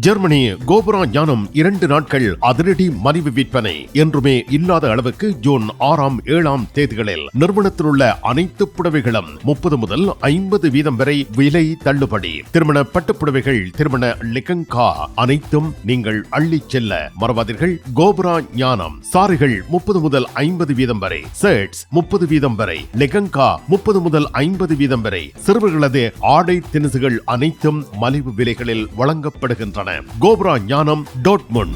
Germany கோபுரா ஞானம் இரண்டு நாட்கள் அதிரடி மலிவு விற்பனை. என்றுமே இல்லாத அளவுக்கு ஜூன் ஆறாம் ஏழாம் தேதிகளில் நிறுவனத்தில் உள்ள அனைத்து புடவைகளும் முப்பது முதல் ஐம்பது வீதம் வரை விலை தள்ளுபடி. திருமண பட்டுப்புடவைகள் திருமண லிகங்கா அனைத்தும் நீங்கள் அள்ளிச் செல்ல மறவாதீர்கள். கோபுரா ஞானம் சாரிகள் முப்பது முதல் ஐம்பது வீதம் வரை ஷர்ட்ஸ் முப்பது வீதம் வரை லிகங்கா முப்பது முதல் ஐம்பது வீதம் வரை சிறுவர்களது ஆடை தினசுகள் அனைத்தும் மலிவு விலைகளில் வழங்கப்படுகின்றன. கோபுரா ஞானம் டோட்முண்ட்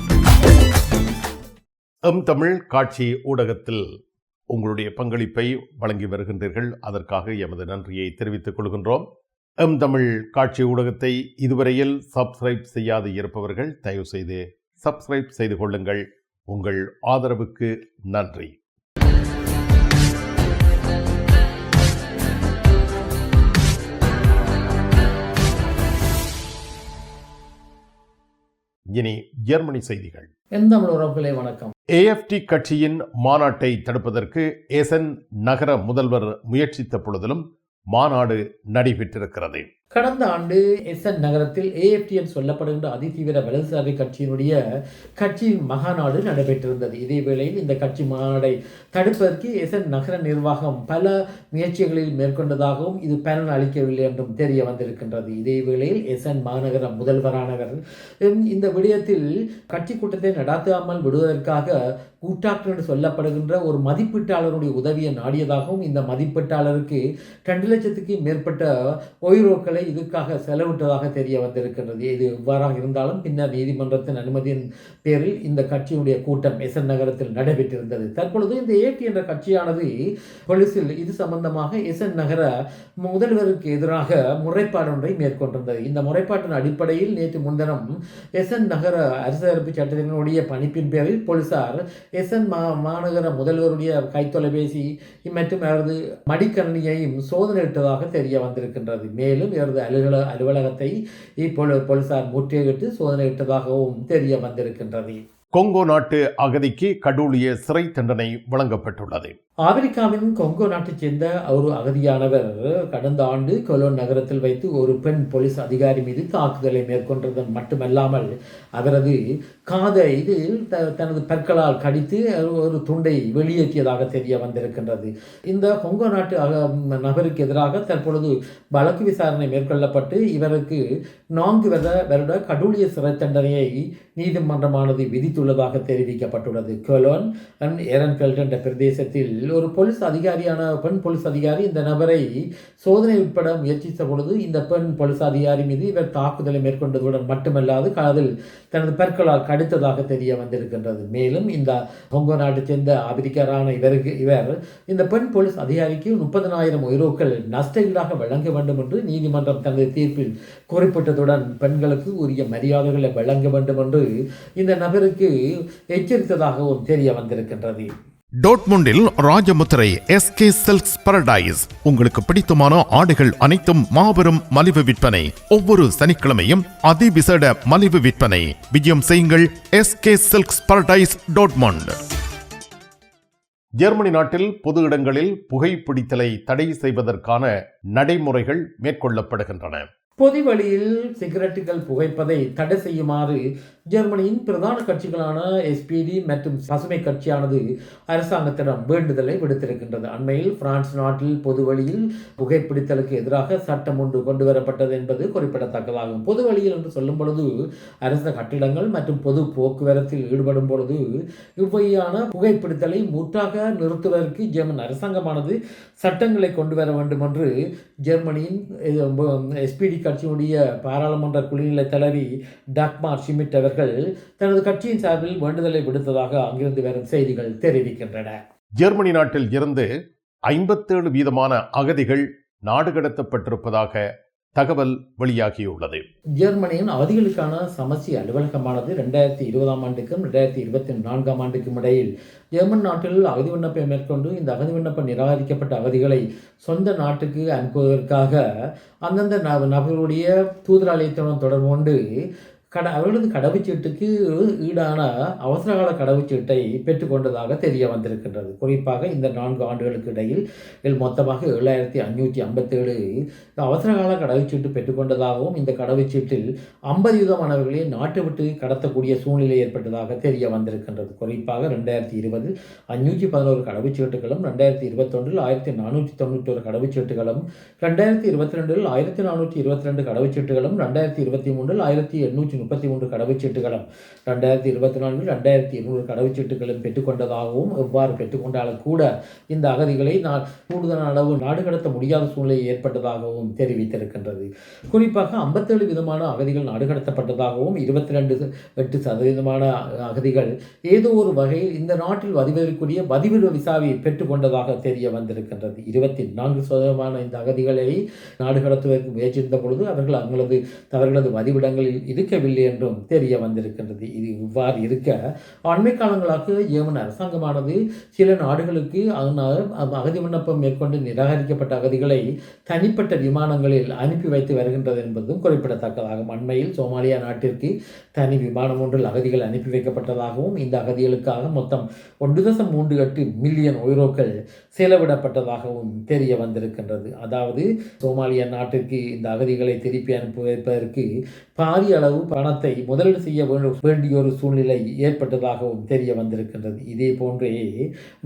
எம் தமிழ் காட்சி ஊடகத்தில் உங்களுடைய பங்களிப்பை வழங்கி வருகின்றீர்கள். அதற்காக எமது நன்றியை தெரிவித்துக் கொள்கின்றோம். எம் தமிழ் காட்சி ஊடகத்தை இதுவரையில் சப்ஸ்கிரைப் செய்யாது இருப்பவர்கள் தயவு செய்து சப்ஸ்கிரைப் செய்து கொள்ளுங்கள். உங்கள் ஆதரவுக்கு நன்றி. இனி ஜெர்மனி செய்திகள். உறவுகளே வணக்கம். ஏஎஃப்டி கட்சியின் மாநாட்டை தடுப்பதற்கு ஏசன் நகர முதல்வர் முயற்சித்த பொழுதிலும் மாநாடு நடைபெற்றிருக்கிறது. கடந்த ஆண்டு எஸ்என் நகரத்தில் ஏஎஃப்டிஎன் சொல்லப்படுகின்ற அதிதீவிர வலதுசாரி கட்சியினுடைய கட்சியின் மகாநாடு நடைபெற்றிருந்தது. இதே வேளையில் இந்த கட்சி மாநாடை தடுப்பதற்கு எஸ்என் நகர நிர்வாகம் பல முயற்சிகளில் மேற்கொண்டதாகவும் இது பலன் அளிக்கவில்லை என்றும் தெரிய வந்திருக்கின்றது. இதே வேளையில் எஸ்என் மாநகர முதல்வரானவர் இந்த விடயத்தில் கட்சி கூட்டத்தை நடாத்தாமல் விடுவதற்காக கூட்டாக்கு என்று சொல்லப்படுகின்ற ஒரு மதிப்பீட்டாளருடைய உதவியை நாடியதாகவும் இந்த மதிப்பீட்டாளருக்கு ரெண்டு லட்சத்துக்கு மேற்பட்ட ஒய்ரோக்களை இதுக்காக செலவிட்டதாக தெரிய வந்திருக்கின்றது. இது எவ்வாறாக இருந்தாலும் பின்னர் நீதிமன்றத்தின் அனுமதியின் பேரில் இந்த கட்சியினுடைய கூட்டம் எஸ்என் நகரத்தில் நடைபெற்றிருந்தது. தற்பொழுது இந்த ஏடி என்ற கட்சியானது பொலிசில் இது சம்பந்தமாக எஸ்என் நகர முதல்வருக்கு எதிராக முறைப்பாடு ஒன்றை மேற்கொண்டிருந்தது. இந்த முறைப்பாட்டின் அடிப்படையில் நேற்று முன்தினம் எஸ்என் நகர அரசு சட்டத்தினுடைய பணிப்பின் பேரில் போலீசார் எஸ்என் மா மாநகர முதல்வருடைய கைத்தொலைபேசி மற்றும் அவரது மடிக்கணினியையும் சோதனையிட்டதாக தெரிய வந்திருக்கின்றது. மேலும் இவரது அலுவல அலுவலகத்தை இப்பொழுது போலீசார் முற்றுகையிட்டு சோதனையிட்டதாகவும் தெரிய வந்திருக்கின்றது. கொங்கோ நாட்டு அகதிக்கு கடூழிய சிறை தண்டனை வழங்கப்பட்டுள்ளது. ஆப்பிரிக்காவின் கொங்கோ நாட்டைச் சேர்ந்த ஒரு அகதியானவர் கடந்த ஆண்டு கொலோன் நகரத்தில் வைத்து ஒரு பெண் போலீஸ் அதிகாரி மீது தாக்குதலை மேற்கொண்டதன் மட்டுமல்லாமல் அவரது காதை இதில் த தனது பற்களால் கடித்து ஒரு துண்டை வெளியேற்றியதாக தெரிய வந்திருக்கின்றது. இந்த கொங்கோ நாட்டு அக- நபருக்கு எதிராக தற்பொழுது வழக்கு விசாரணை மேற்கொள்ளப்பட்டு இவருக்கு நான்கு வருட வருட கடூழிய சிறை தண்டனையை நீதிமன்றமானது விதித்துள்ளதாக தெரிவிக்கப்பட்டுள்ளது. கொலோன் அண்ட் ஏரன்ஃபெல்ட் என்ற பிரதேசத்தில் ஒரு போலீஸ் அதிகாரியான பெண் போலீஸ் அதிகாரி இந்த நபரை சோதனை உட்பட முயற்சித்த பொழுது இந்த பெண் போலீஸ் அதிகாரி மீது இவர் தாக்குதலை மேற்கொண்டதுடன் மட்டுமல்லாது காதில் தனது பற்களால் கடித்ததாக தெரிய வந்திருக்கின்றது. மேலும் இந்த ஹொங்கோ நாட்டைச் சேர்ந்த அமெரிக்கரான இவருக்கு இவர் இந்த பெண் போலீஸ் அதிகாரிக்கு முப்பதனாயிரம் யூரோக்கள் நஷ்டஈடாக வழங்க வேண்டும் என்று நீதிமன்றம் தனது தீர்ப்பில் குறிப்பிட்டதுடன் பெண்களுக்கு உரிய மரியாதைகளை வழங்க வேண்டும் என்று இந்த நபருக்கு எச்சரித்ததாகவும் தெரிய வந்திருக்கின்றது. டோட்முண்டில் ராஜமுத்திரை எஸ்கே சில்க்ஸ் பரடைஸ் உங்களுக்கு பிடித்தமான ஆடைகள் அனைத்தும் மாபெரும் மலிவு விற்பனை. ஒவ்வொரு சனிக்கிழமையும் அதிவிசேட மலிவு விற்பனை. விஜயம் செய்யுங்கள் S K silks paradise Dortmund. Germany நாட்டில் பொது இடங்களில் புகைப்பிடித்தலை தடை செய்வதற்கான நடைமுறைகள் மேற்கொள்ளப்படுகின்றன. பொது வழியில் சிகரெட்டுகள் புகைப்பதை தடை செய்யுமாறு ஜெர்மனியின் பிரதான கட்சிகளான எஸ்பிடி மற்றும் பசுமை கட்சியானது அரசாங்கத்திடம் வேண்டுதலை விடுத்திருக்கின்றது. அண்மையில் பிரான்ஸ் நாட்டில் பொது வழியில் புகைப்பிடித்தலுக்கு எதிராக சட்டம் ஒன்று கொண்டு வரப்பட்டது என்பது குறிப்பிடத்தக்கதாகும். பொது வழியில் என்று சொல்லும் பொழுது அரச கட்டிடங்கள் மற்றும் பொது போக்குவரத்தில் ஈடுபடும் பொழுது இவ்வகையான புகைப்பிடித்தலை முற்றாக நிறுத்துவதற்கு ஜெர்மன் அரசாங்கமானது சட்டங்களை கொண்டு வர வேண்டும் என்று ஜெர்மனியின் எஸ்பிடி கட்சியினுடைய பாராளுமன்ற குழுநிலை தலைவி டாக்மார் ஷிமிட் அவர்கள் தனது கட்சியின் சார்பில் வேண்டுதலை விடுத்ததாக அங்கிருந்து வரும் செய்திகள் தெரிவிக்கின்றன. ஜெர்மனி நாட்டில் இருந்து ஐம்பத்தேழு வீதமான அகதிகள் நாடு கடத்தப்பட்டிருப்பதாக தகவல் வெளியாகியுள்ளது. ஜெர்மனியின் அகதிகளுக்கான சமஸ்டி அலுவலகமானது ரெண்டாயிரத்தி இருபதாம் ஆண்டுக்கும் ரெண்டாயிரத்தி இருபத்தி நான்காம் ஆண்டுக்கும் இடையில் ஜெர்மன் நாட்டில் அகதி விண்ணப்பை மேற்கொண்டு இந்த அகதி விண்ணப்பம் நிராகரிக்கப்பட்ட அகதிகளை சொந்த நாட்டுக்கு அனுப்புவதற்காக அந்தந்த நப- நபர்களுடைய தூதராலயத்துடன் தொடர்பு கொண்டு கட அவர்களது கடவுச்சீட்டுக்கு ஈடான அவசரகால கடவுச்சீட்டை பெற்றுக்கொண்டதாக தெரிய வந்திருக்கின்றது. குறிப்பாக இந்த நான்கு ஆண்டுகளுக்கு இடையில் மொத்தமாக ஏழாயிரத்தி அஞ்சூற்றி ஐம்பத்தேழு அவசரகால கடவுச்சீட்டு பெற்றுக்கொண்டதாகவும் இந்த கடவுச்சீட்டில் ஐம்பது வீதமானவர்களே நாட்டை விட்டு கடத்தக்கூடிய சூழ்நிலை ஏற்பட்டதாக தெரிய வந்திருக்கின்றது. குறிப்பாக ரெண்டாயிரத்தி இருபதில் அஞ்சூற்றி பதினோரு கடவுச்சீட்டுகளும் ரெண்டாயிரத்தி இருபத்தொன்றில் ஆயிரத்தி நானூற்றி தொண்ணூற்றொரு கடவுச்சீட்டுகளும் ரெண்டாயிரத்தி இருபத்தி ரெண்டில் ஆயிரத்தி நானூற்றி இருபத்தி ரெண்டு கடவுச்சீட்டுகளும் ரெண்டாயிரத்தி இருபத்தி மூன்றில் ஆயிரத்தி எண்ணூற்றி முப்பத்தி மூன்று கடவுச்சீட்டுகளும் ரெண்டாயிரத்தி இருபத்தி நான்கில் ரெண்டாயிரத்தி இருநூறு கடவுச்சீட்டுகளும் பெற்றுக்கொண்டதாகவும் எவ்வாறு பெற்றுக்கொண்டாலும் கூட இந்த அகதிகளை நான் கூடுதலான அளவு நாடு கடத்த முடியாத சூழ்நிலை ஏற்பட்டதாகவும் தெரிவித்திருக்கின்றது. குறிப்பாக ஐம்பத்தேழு விதமான அகதிகள் நாடு கடத்தப்பட்டதாகவும் இருபத்தி ரெண்டு எட்டு சதவீதமான அகதிகள் ஏதோ ஒரு வகையில் இந்த நாட்டில் வதிவதற்குரிய வதிவிட விசாவை பெற்றுக்கொண்டதாக தெரிய வந்திருக்கின்றது. இருபத்தி நான்கு சதவீதமான இந்த அகதிகளை நாடு கடத்துவதற்கு முயற்சித்த பொழுது அவர்கள் அவர்களது அவர்களது வதிவிடங்களில் இருக்கவில்லை. என்றும் தெரிய வந்திருக்கின்றது. இது இவ்வாறு இருக்க அண்மை காலங்களாக ஏமன் அரசாங்கமானது சில நாடுகளுக்கு அகதி விண்ணப்பம் மேற்கொண்டு நிராகரிக்கப்பட்ட அகதிகளை தனிப்பட்ட விமானங்களில் அனுப்பி வைத்து வருகின்றது என்பதும் குறிப்பிடத்தக்கதாகும். அண்மையில் சோமாலியா நாட்டிற்கு தனி விமானம் ஒன்றில் அகதிகள் அனுப்பி வைக்கப்பட்டதாகவும் இந்த அகதிகளுக்காக மொத்தம் ஒன்று தசம் மூன்று எட்டு மில்லியன் உயிரோக்கள் செலவிடப்பட்டதாகவும் தெரிய வந்திருக்கின்றது. அதாவது சோமாலியா நாட்டிற்கு இந்த அகதிகளை திருப்பி அனுப்பி வைப்பதற்கு பாரிய அளவு பணத்தை முதலீடு செய்ய வேண்டிய ஒரு சூழ்நிலை ஏற்பட்டதாகவும் தெரிய வந்திருக்கின்றது. இதே போன்றே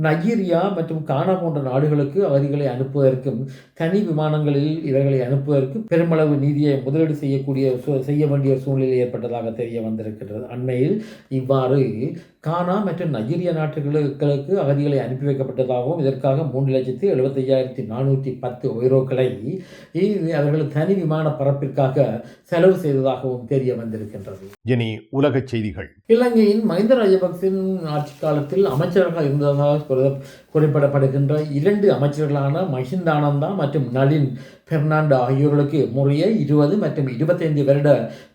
நைஜீரியா மற்றும் கானா போன்ற நாடுகளுக்கு அகதிகளை அனுப்புவதற்கும் தனி விமானங்களில் இவர்களை அனுப்புவதற்கு பெருமளவு நிதியை முதலீடு செய்யக்கூடிய செய்ய வேண்டிய ஒரு சூழ்நிலை ஏற்பட்டதாக தெரிய வந்திருக்கின்றது. அண்மையில் இவ்வாறு கானா மற்றும் நைஜீரியா நாட்டுகளுக்கு அகதிகளை அனுப்பி வைக்கப்பட்டதாகவும் இதற்காக மூன்று லட்சத்தி எழுபத்தையாயிரத்தி நானூற்றி பத்து ஒய்ரோக்களை அவர்கள் தனி விமான பரப்பிற்காக செலவு செய்ததாகவும் தெரிய வந்திருக்கின்றது. இனி உலகச் செய்திகள். இலங்கையின் மஹிந்த ராஜபக்சவின் ஆட்சி காலத்தில் அமைச்சர்களாக இருந்ததாக குறிப்பிடப்படுகின்ற இரண்டு அமைச்சர்களான மஹிந்தானந்தா மற்றும் நளின் பெர்னாண்டோ ஆகியோர்களுக்கு முறையே இருபது மற்றும் இருபத்தைந்து வருட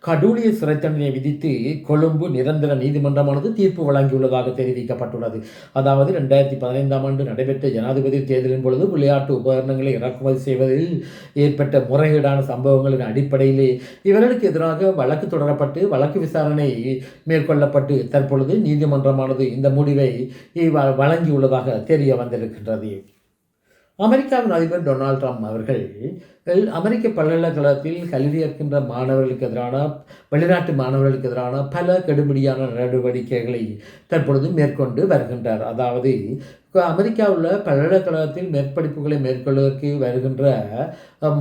கடூழிய சிறை தண்டனை விதித்து கொழும்பு நிரந்தர நீதிமன்றமானது தீர்ப்பு வழங்கியுள்ளதாக தெரிவிக்கப்பட்டுள்ளது. அதாவது ரெண்டாயிரத்தி பதினைந்தாம் ஆண்டு நடைபெற்ற ஜனாதிபதி தேர்தலின் பொழுது விளையாட்டு உபகரணங்களை இறக்குமதி செய்வதில் ஏற்பட்ட முறைகேடான சம்பவங்களின் அடிப்படையிலே இவர்களுக்கு எதிராக வழக்கு தொடரப்பட்டு வழக்கு விசாரணை மேற்கொள்ளப்பட்டு தற்பொழுது நீதிமன்றமானது இந்த முடிவை வ- வழங்கியுள்ளதாக தெரிய வந்திருக்கின்றது. அமெரிக்காவின் அதிபர் டொனால்ட் ட்ரம்ப் அவர்கள் அமெரிக்க பல்கலைக்கழகத்தில் கல்வி கற்கின்ற மாணவர்களுக்கு எதிரான வெளிநாட்டு மாணவர்களுக்கு எதிரான பல கடுபிடியான நடவடிக்கைகளை தற்பொழுது மேற்கொண்டு வருகின்றார். அதாவது அமெரிக்காவில் பல்கலைக்கழகத்தில் மேற்படிப்புகளை மேற்கொள்வதற்கு வருகின்ற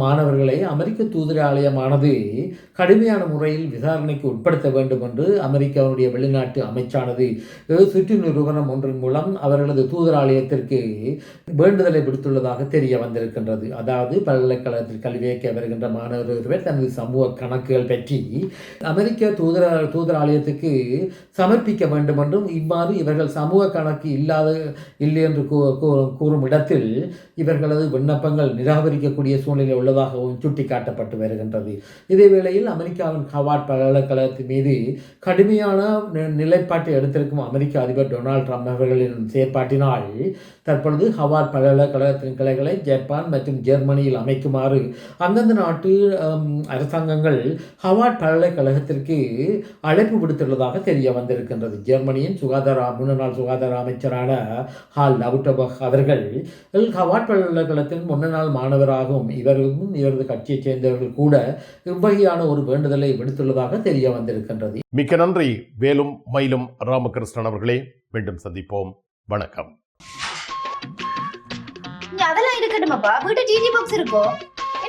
மாணவர்களை அமெரிக்க தூதராலயமானது கடுமையான முறையில் விசாரணைக்கு உட்படுத்த வேண்டும் என்று அமெரிக்காவுடைய வெளிநாட்டு அமைச்சானது சுற்று நிறுவனம் ஒன்றின் மூலம் அவர்களது தூதராலயத்திற்கு வேண்டுதலை விடுத்துள்ளதாக தெரிய வந்திருக்கின்றது. அதாவது பல்கலைக்கழகத்தில் கல்வி கேட்க வருகின்ற மாணவர் ஒருவர் தனது சமூக கணக்குகள் பற்றி அமெரிக்க தூதர தூதராலயத்துக்கு சமர்ப்பிக்க வேண்டும் என்றும் இவ்வாறு இவர்கள் சமூக கணக்கு இல்லாத இல்லை என்று கூ- கூறும் இடத்தில் இவர்களது விண்ணப்பங்கள் நிராகரிக்கக்கூடிய சூழ்நிலை உள்ளதாகவும் சுட்டிக்காட்டப்பட்டு வருகின்றது. இதே வேளையில் அமெரிக்காவின் ஹவார்ட் பல்கலைக்கழகத்தின் மீது கடுமையான நிலைப்பாட்டை எடுத்திருக்கும் அமெரிக்க அதிபர் டொனால்ட் ட்ரம்ப் அவர்களின் செயற்பாட்டினால் தற்பொழுது ஹவார்ட் பல்கலைக்கழகத்தின் கிளைகளை ஜப்பான் மற்றும் ஜெர்மனியில் அமைக்குமாறு அந்தந்த நாட்டு அரசாங்கங்கள் ஹவார்ட் பல்கலைக்கழகத்திற்கு அழைப்பு விடுத்துள்ளதாக தெரிய வந்திருக்கின்றது. ஜெர்மனியின் சுகாதார முன்னாள் சுகாதார அமைச்சரான ஹால் லவுட்டபக் அவர்கள் ஹவார்ட் பல்கலைக்கழகத்தின் முன்னாள் மாணவராகவும் இவரும் இவரது கட்சியைச் சேர்ந்தவர்கள் கூட இவ்வகையான ஒரு வேண்டுதலை விடுத்துள்ளதாக தெரிய வந்திருக்கின்றது. மிக்க நன்றி. வேலும் மயிலும் ராமகிருஷ்ணன் அவர்களே மீண்டும் சந்திப்போம். வணக்கம். அதெல்லாம் இருக்கட்டுமாப்பா? வீட்டு டிடி பாக்ஸ் இருக்கோ? என்ன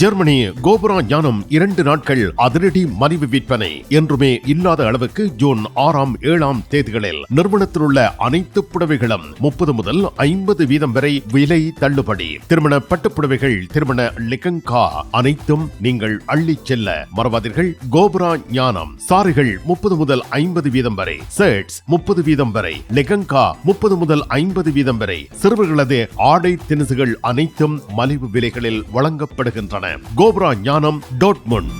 ஜெர்மனி கோபுரா ஞானம் இரண்டு நாட்கள் அதிரடி மலிவு விற்பனை. என்றுமே இல்லாத அளவுக்கு ஜூன் ஆறாம் ஏழாம் தேதிகளில் நிறுவனத்தில் உள்ள அனைத்து புடவைகளும் முப்பது முதல் ஐம்பது வீதம் வரை விலை தள்ளுபடி. திருமண பட்டு புடவைகள் திருமண லிகங்கா அனைத்தும் நீங்கள் அள்ளிச் செல்ல மறவாதீர்கள். கோபுரா ஞானம் சாரிகள் முப்பது முதல் ஐம்பது வீதம் வரை ஷர்ட்ஸ் முப்பது வீதம் வரை லிகங்கா முப்பது முதல் ஐம்பது வீதம் வரை சிறுவர்களது ஆடை திணுசுகள் அனைத்தும் மலிவு விலைகளில் வழங்கப்படுகின்றன. கோபுரா ஞானம் டோட்முண்ட்